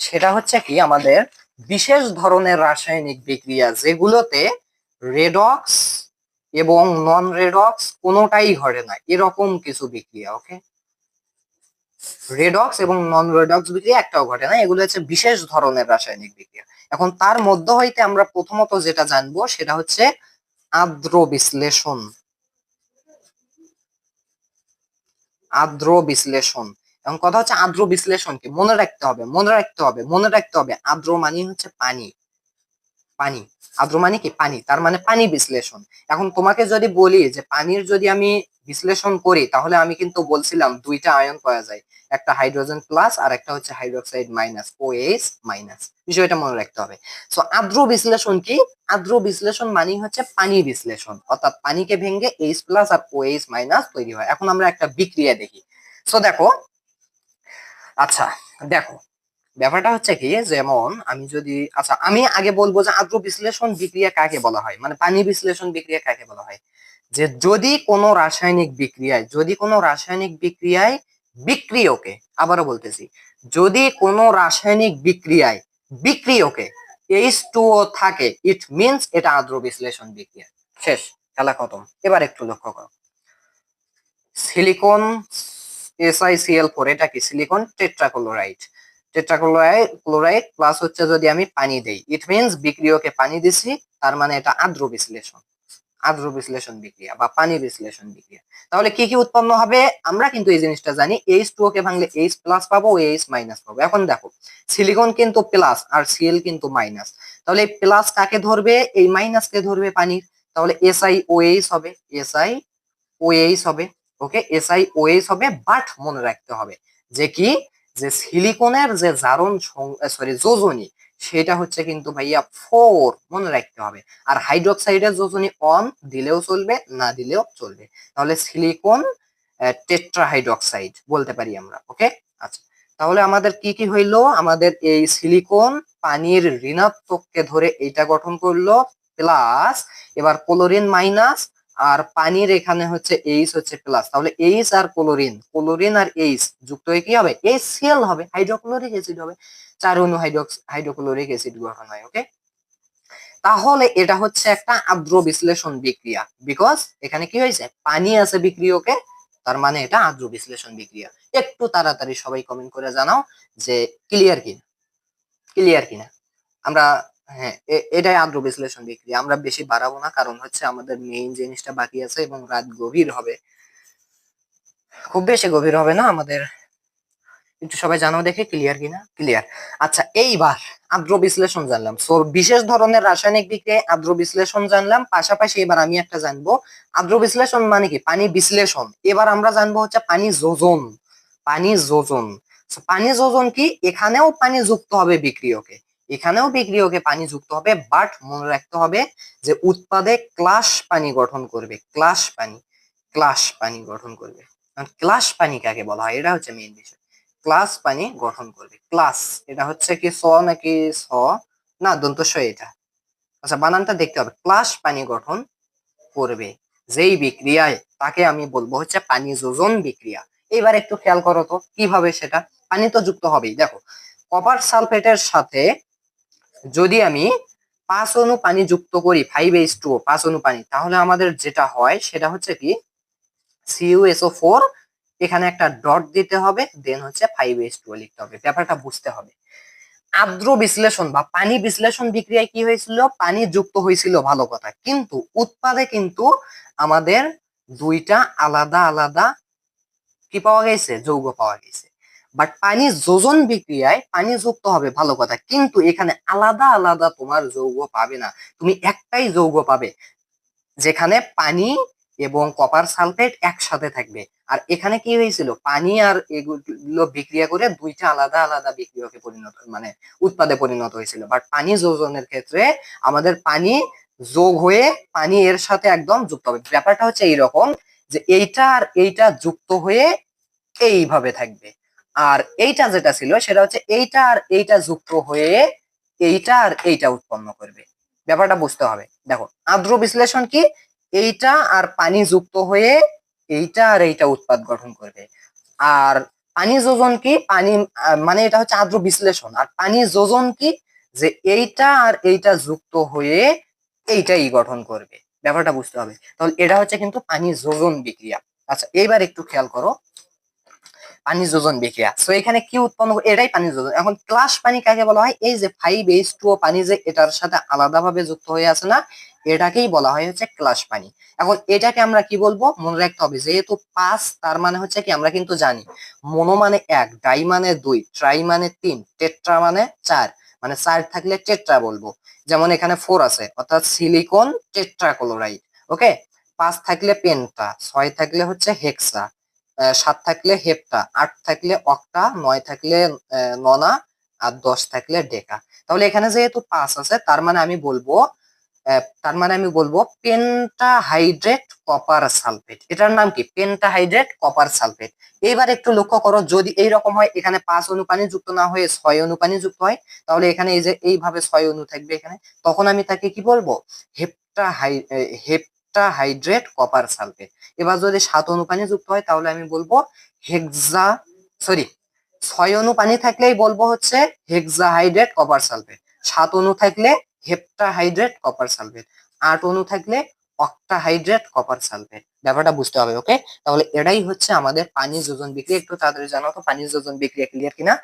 সেটা হচ্ছে কি, আমাদের বিশেষ ধরনের রাসায়নিক বিক্রিয়া যেগুলোতে রেডক্স এবং নন রেডক্স কোনোটাই ঘটে না, এরকম কিছু বিক্রিয়া ওকে রেডক্স এবং নন রেডক্স বিক্রিয়া একটাও ঘটে না, এগুলো হচ্ছে বিশেষ ধরনের রাসায়নিক বিক্রিয়া। এখন তার মধ্য হইতে আমরা প্রথমত যেটা জানব সেটা হচ্ছে আর্দ্র বিশ্লেষণ। আর্দ্র বিশ্লেষণ। এবং কথা হচ্ছে আর্দ্র বিশ্লেষণ কি মনে রাখতে হবে, মনে রাখতে হবে, মনে রাখতে হবে। আর্দ্র মানে হচ্ছে পানি। পানি। আর্দ্র মানে কি? পানি। তার মানে পানি বিশ্লেষণ। এখন তোমাকে যদি বলি যে পানির যদি আমি বিশ্লেষণ করি, তাহলে আমি কিন্তু বলছিলাম দুইটা আয়ন পাওয়া যায়। একটা হাইড্রোজেন প্লাস আর একটা হচ্ছে hydroxide minus O H minus. বিষয়টা মনে রাখতে হবে। সো আর্দ্র বিশ্লেষণ কি? আর্দ্র বিশ্লেষণ মানে হচ্ছে পানি বিশ্লেষণ। অর্থাৎ পানিকে ভেঙে এইচ প্লাস আর ও এইচ মাইনাস তৈরি হয়। এখন আমরা একটা বিক্রিয়া দেখি। সো দেখো আচ্ছা দেখো, ব্যাপারটা হচ্ছে কি, যেমন আমি যদি আচ্ছা আমি আগে বলব যে আর্দ্র বিশ্লেষণ বিক্রিয়া কাকে বলা হয়? মানে পানি বিশ্লেষণ বিক্রিয়া কাকে বলা হয়? যে যদি কোনো রাসায়নিক বিক্রিয়ায়, যদি কোনো রাসায়নিক বিক্রিয়ায় বিক্রিয়কে, আবারও বলতেছি, যদি কোনো রাসায়নিক বিক্রিয়ায় বিক্রিয়কে এইচ টু থাকে ইট মিনস এটা আর্দ্র বিশ্লেষণ বিক্রিয়া। শেষ, খেলা খতম। এবার একটু লক্ষ্য করো। সিলিকন এসআইসিএল এটা কি? Silicon tetrachloride tetrachloride chloride plus হচ্ছে যদি আমি পানি দেই ইট মিনস বিক্রিয়কে পানি দিছি, তার মানে এটা আর্দ্র বিশ্লেষণ আর্দ্র বিশ্লেষণ বিক্রিয়া বা পানি বিশ্লেষণ বিক্রিয়া। তাহলে কি কি উৎপন্ন হবে? আমরা কিন্তু এই জিনিসটা জানি এইচ টু কে ভাঙলে এইচ প্লাস পাবো এইচ মাইনাস পাবো। এখন দেখো সিলিকন কিন্তু প্লাস আর সিএল কিন্তু মাইনাস তাহলে এই প্লাস কাকে ধরবে? এই মাইনাস কে ধরবে পানির। তাহলে এইচ হবে এইচ হবে। ওকে? এসআই ও এইচ হবে বাট মনে রাখতে হবে। যে কি? যে সিলিকনের যে জারণ সরি যোজনী, সেটা হচ্ছে কিন্তু ভাইয়া ফোর মনে রাখতে হবে। আর হাইড্রোক্সাইডের যোজনী অন দিলেও চলবে, না দিলেও চলবে। তাহলে সিলিকন টেট্রাহাইড্রোক্সাইড বলতে পারি আমরা, ওকে? আচ্ছা তাহলে আমাদের কি কি হইল? আমাদের এই সিলিকন পানির ঋণাত্মককে ধরে এইটা গঠন করল প্লাস এবার ক্লোরিন মাইনাস আর পানির এখানে হচ্ছে এইচ হচ্ছে প্লাস তাহলে এইচ আর ক্লোরিন ক্লোরিন আর এইচ যুক্ত হয়ে কি হবে? এইচ সিএল হবে হাইড্রোক্লোরিক অ্যাসিড হবে। চার অনু হাইড্রোক্স হাইড্রোক্লোরিক অ্যাসিড গঠন হয় ওকে তাহলে এটা হচ্ছে একটা আর্দ্র বিশ্লেষণ বিক্রিয়া। বিকজ এখানে কি হয়েছে? পানি আছে বিক্রিয়কে, তার মানে এটা আর্দ্র বিশ্লেষণ বিক্রিয়া। একটু তাড়াতাড়ি সবাই কমেন্ট করে জানাও যে ক্লিয়ার কিনা। ক্লিয়ার কিনা। আমরা হ্যাঁ এটাই আর্দ্র বিশ্লেষণ বিক্রিয়া আমরা বেশি বাড়াবো না, কারণ হচ্ছে আমাদের মেইন জিনিসটা বাকি আছে এবং রাত গভীর হবে। খুব বেশি গভীর হবে না আমাদের। একটু সবাই জানো দেখে ক্লিয়ার কিনা? ক্লিয়ার আচ্ছা এইবার আর্দ্র বিশ্লেষণ জানলাম। সো বিশেষ ধরনের রাসায়নিক বিক্রিয়ায় আর্দ্র বিশ্লেষণ জানলাম। পাশাপাশি এবার আমি একটা জানব। আর্দ্র বিশ্লেষণ মানে কি? পানি বিশ্লেষণ। এবার আমরা জানব হচ্ছে পানি যোজন। পানি যোজন। পানি যোজন কি? এখানেও পানি যুক্ত হবে বিক্রিয়কে। এখানেও বিক্রিয়কে পানি যুক্ত হবে বাট মনে রাখতে হবে যে উৎপাদে ক্লাস পানি গঠন করবে ক্লাস পানি ক্লাস পানি গঠন করবে। ক্লাস পানি কাকে বলা হয়? এটা হচ্ছে মেইন বিষয়। ক্লাস পানি গঠন করবে। ক্লাস এটা হচ্ছে কি স নাকি স? না, দন্তস্ব এটা। আচ্ছা বানানটা দেখতে হবে। ক্লাস পানি গঠন করবে। যেই বিক্রিয়ায় তাকে আমি বলব হচ্ছে পানি যোজন বিক্রিয়া। এবার একটু খেয়াল করো তো, কীভাবে সেটা? পানি তো যুক্ত হবেই। দেখো কপার সালফেটের সাথে যদি আমি পাঁচ অনু পানি যুক্ত করি ফাইভ এইচ টু পাঁচ অনু পানি, তাহলে আমাদের যেটা হয়, সেটা হচ্ছে কি সিইউএসও ফোর এখানে একটা ডট দিতে হবে দেন হচ্ছে ফাইভ এইচ টু লিখতে হবে, ব্যাপারটা বুঝতে হবে। আর্দ্র বিশ্লেষণ বা পানি বিশ্লেষণ বিক্রিয়ায় কি হয়েছিল? পানি যুক্ত হয়েছিল, ভালো কথা। কিন্তু উৎপাদে কিন্তু আমাদের দুইটা আলাদা আলাদা কি পাওয়া গেছে? যৌগ পাওয়া গেছে। বাট পানি যোজন বিক্রিয়ায় পানি যুক্ত হবে, ভালো কথা। কিন্তু এখানে আলাদা আলাদা তোমার যৌগ পাবে না। তুমি একটাই যৌগ পাবে, যেখানে পানি এবং কপার সালফেট একসাথে থাকবে। আর এখানে কি হয়েছিল? পানি আর এগুলো বিক্রিয়া করে দুইটা আলাদা আলাদা বিক্রিয়াকে পরিণত মানে উৎপাদে পরিণত হয়েছিল। বাট পানি যোজনের ক্ষেত্রে আমাদের পানি যোগ হয়ে পানি এর সাথে একদম যুক্ত হবে। ব্যাপারটা হচ্ছে এইরকম যে এইটা আর এইটা যুক্ত হয়ে এইভাবে থাকবে। আর এইটা যেটা ছিল সেটা হচ্ছে এইটা আর এইটা যুক্ত হয়ে এইটা আর এইটা উৎপন্ন করবে। ব্যাপারটা বুঝতে হবে। দেখো, আর্দ্র বিশ্লেষণ কি? এইটা আর পানি যুক্ত হয়ে এইটা আর এইটা উৎপাদ গঠন করবে। আর পানি যোজন কি? পানি মানে এটা হচ্ছে আদ্র বিশ্লেষণ। আর পানি যোজন কি? যে এইটা আর এইটা যুক্ত হয়ে এইটাই গঠন করবে। ব্যাপারটা বুঝতে হবে। তাহলে এটা হচ্ছে কিন্তু পানি যোজন বিক্রিয়া। আচ্ছা এইবার একটু খেয়াল করো। পানি যোজন বিক্রিয়া। সো এখানে কি উৎপন্ন এটাই পানি যোজন। এখন ক্লাস পানি কাকে বলা হয়? এই যে ফাইভ এইচ টু পানি যে এটার সাথে আলাদাভাবে যুক্ত হয়ে আছে না, এটাকেই বলা হয় হচ্ছে ক্লাস পানি। এখন এটাকে আমরা কি বলব? মনে রাখতে হবে, যেহেতু পাঁচ, তার মানে হচ্ছে কি আমরা কিন্তু জানি, মনো মানে এক, ডাই মানে দুই, ট্রাই মানে তিন, টেট্রা মানে চার মানে চার থাকলে টেট্রা বলব। যেমন এখানে ফোর আছে, অর্থাৎ সিলিকন টেট্রা ক্লোরাইড ওকে পাঁচ থাকলে পেন্টা ছয় থাকলে হচ্ছে হেক্সা সাত থাকলে হেপ্টা, আট থাকলে অক্টা, নয় থাকলে ননা আর দশ থাকলে ডেকা। তাহলে এখানে যেহেতু পাঁচ আছে, তার মানে আমি বলব তার মানে আমি বলব পেন্টাহাইড্রেট কপার সালফেট এটার নাম কি? পেন্টাহাইড্রেট কপার সালফেট এবার একটু লক্ষ্য করো, যদি এই রকম হয়, এখানে পাঁচ অনু পানি যুক্ত না হয়ে ছয় অনু পানি যুক্ত হয়, তাহলে এখানে এই যে এইভাবে ছয় অনু থাকবে এখানে, তখন আমি তাকে কি বলব? হেপ্টা হাই হেপ্টা হাইড্রেট কপার সালফেট। এবার যদি সাত অনু পানি যুক্ত হয়, তাহলে আমি বলব হেক্সা, সরি, ছয় অনু পানি থাকলেই বলব হচ্ছে হেক্সা হাইড্রেট কপার সালফেট। সাত অনু থাকলে হেপ্টা হাইড্রেট কপার সালফেট। আট অনু থাকলে অক্টাহাইড্রেট কপার সালফেট। ব্যাপারটা বুঝতে হবে, ওকে? তাহলে এটাই হচ্ছে আমাদের পানি যোজন বিক্রিয়া। একটু তাড়াতাড়ি জানাও তো পানি যোজন বিক্রিয়া ক্লিয়ার কিনা?